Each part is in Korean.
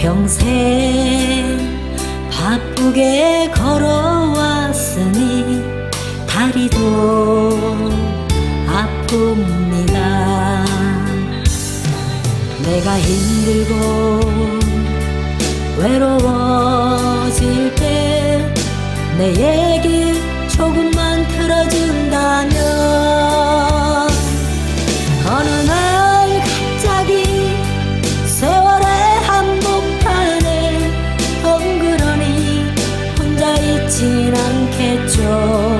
평생 바쁘게 걸어왔으니 다리도 아픕니다. 내가 힘들고 외로워질 때 내 얘기 조금 있진 않겠죠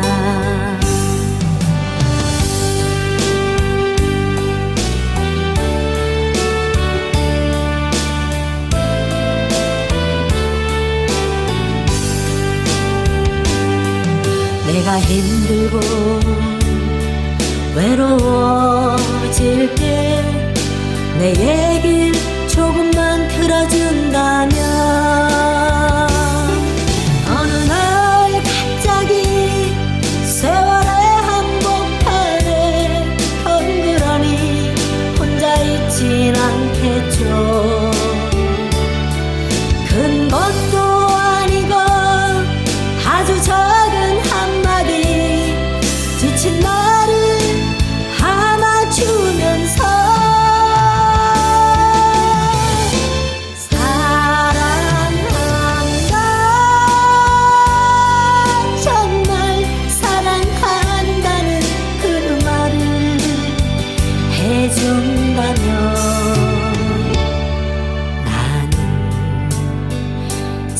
내가 힘들고 외로워질 때 내 얘길 조금만 들어준다면 어느 날 갑자기 세월의 한복판에 덩그러니 혼자 있진 않겠죠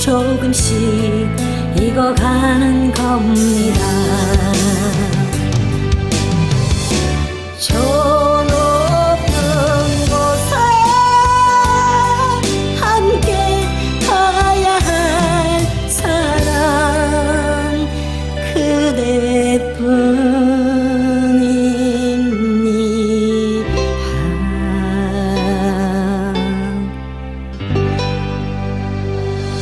조금씩 익어가는 겁니다.